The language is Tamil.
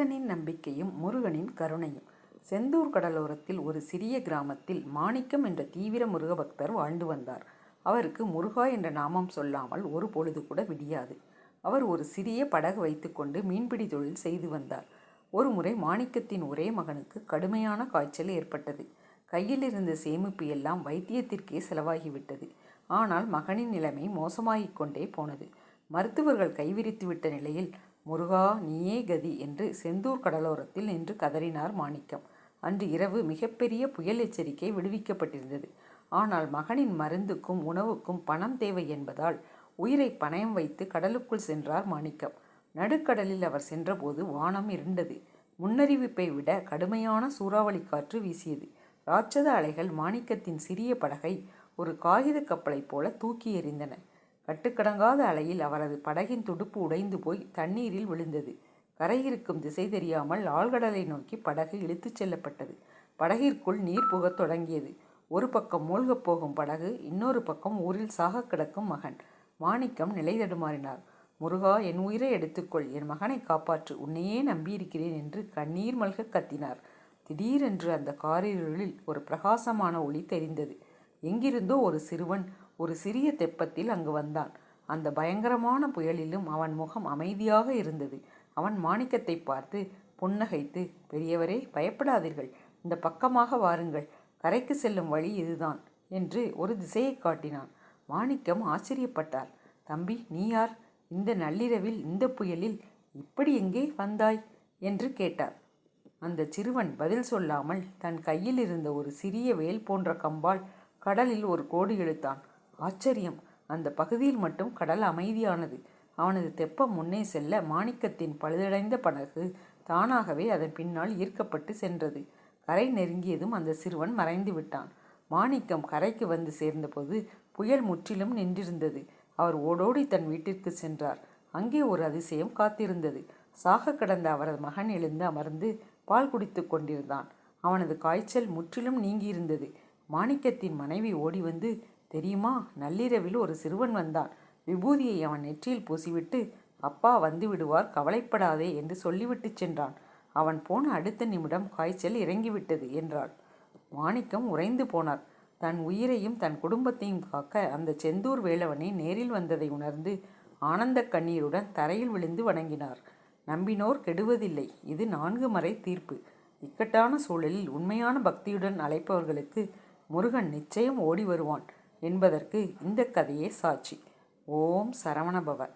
பக்தனின் நம்பிக்கையும் முருகனின் கருணையும். செந்தூர் கடலோரத்தில் ஒரு சிறிய கிராமத்தில் மாணிக்கம் என்ற தீவிர முருக பக்தர் வாழ்ந்து வந்தார். அவருக்கு முருகா என்ற நாமம் சொல்லாமல் ஒரு பொழுது கூட விடியாது. அவர் ஒரு சிறிய படகு வைத்துக்கொண்டு மீன்பிடி தொழில் செய்து வந்தார். ஒருமுறை மாணிக்கத்தின் ஒரே மகனுக்கு கடுமையான காய்ச்சல் ஏற்பட்டது. கையில் இருந்த சேமிப்பு எல்லாம் வைத்தியத்திற்கே செலவாகிவிட்டது. ஆனால் மகனின் நிலைமை மோசமாகிக் கொண்டே போனது. மருத்துவர்கள் கைவிரித்துவிட்ட நிலையில் முருகா நீயே கதி என்று செந்தூர் கடலோரத்தில் நின்று கதறினார் மாணிக்கம். அன்று இரவு மிகப்பெரிய புயல் எச்சரிக்கை விடுவிக்கப்பட்டிருந்தது. ஆனால் மகனின் மருந்துக்கும் உணவுக்கும் பணம் தேவை என்பதால் உயிரை பணயம் வைத்து கடலுக்குள் சென்றார் மாணிக்கம். நடுக்கடலில் அவர் சென்றபோது வானம் இருண்டது. முன்னறிவிப்பை விட கடுமையான சூறாவளி காற்று வீசியது. ராட்சத அலைகள் மாணிக்கத்தின் சிறிய படகை ஒரு காகித கப்பலைப் போல தூக்கி எறிந்தன. கட்டுக்கடங்காத அலையில் அவரது படகின் துடுப்பு உடைந்து போய் தண்ணீரில் விழுந்தது. கரையிருக்கும் திசை தெரியாமல் ஆழ்கடலை நோக்கி படகு இழுத்துச் செல்லப்பட்டது. படகிற்குள் நீர் புகத் தொடங்கியது. ஒரு பக்கம் மூழ்கப் போகும் படகு இன்னொரு பக்கம் ஊரில் சாக கிடக்கும் மகன். மாணிக்கம் நிலை தடுமாறினார். முருகா என் உயிரை எடுத்துக்கொள். என் மகனை காப்பாற்று. உன்னையே நம்பியிருக்கிறேன் என்று கண்ணீர் மல்க கத்தினார். திடீரென்று அந்த காரிருளில் ஒரு பிரகாசமான ஒளி தெரிந்தது. எங்கிருந்தோ ஒரு சிறுவன் ஒரு சிறிய தெப்பத்தில் அங்கு வந்தான். அந்த பயங்கரமான புயலிலும் அவன் முகம் அமைதியாக இருந்தது. அவன் மாணிக்கத்தை பார்த்து புன்னகைத்து பெரியவரே பயப்படாதீர்கள். இந்த பக்கமாக வாருங்கள். கரைக்கு செல்லும் வழி இதுதான் என்று ஒரு திசையை காட்டினான். மாணிக்கம் ஆச்சரியப்பட்டார் தம்பி நீ யார்? இந்த நள்ளிரவில் இந்த புயலில் இப்படி எங்கே வந்தாய்? என்று கேட்டார். அந்த சிறுவன் பதில் சொல்லாமல் தன் கையில் இருந்த ஒரு சிறிய வேல் போன்ற கம்பால் கடலில் ஒரு கோடு இழுத்தான். ஆச்சரியம். அந்த பகுதியில் மட்டும் கடல் அமைதியானது. அவனது தெப்பம் முன்னே செல்ல மாணிக்கத்தின் பழுதடைந்த படகு தானாகவே அதன் பின்னால் ஈர்க்கப்பட்டு சென்றது. கரை நெருங்கியதும் அந்த சிறுவன் மறைந்து விட்டான். மாணிக்கம் கரைக்கு வந்து சேர்ந்தபோது புயல் முற்றிலும் நின்றிருந்தது. அவர் ஓடோடி தன் வீட்டிற்கு சென்றார். அங்கே ஒரு அதிசயம் காத்திருந்தது. சாக கடந்த அவரது மகன் எழுந்து அமர்ந்து பால் குடித்து கொண்டிருந்தான். அவனது காய்ச்சல் முற்றிலும் நீங்கியிருந்தது. மாணிக்கத்தின் மனைவி ஓடி வந்து தெரியுமா? நள்ளிரவில் ஒரு சிறுவன் வந்தான். விபூதியை அவன் நெற்றியில் பூசிவிட்டு அப்பா வந்து விடுவார் கவலைப்படாதே என்று சொல்லிவிட்டு சென்றான். அவன் போன அடுத்த நிமிடம் காய்ச்சல் இறங்கிவிட்டது என்றாள். மாணிக்கம் உறைந்து போனார். தன் உயிரையும் தன் குடும்பத்தையும் காக்க அந்த செந்தூர் வேலவனை நேரில் வந்ததை உணர்ந்து ஆனந்த கண்ணீருடன் தரையில் விழுந்து வணங்கினார். நம்பினோர் கெடுவதில்லை. இது நான்கு மறை தீர்ப்பு. இக்கட்டான சூழலில் உண்மையான பக்தியுடன் அழைப்பவர்களுக்கு முருகன் நிச்சயம் ஓடி வருவான். என்பதற்கு இந்த கதையே சாட்சி. ஓம் சரவணபவ.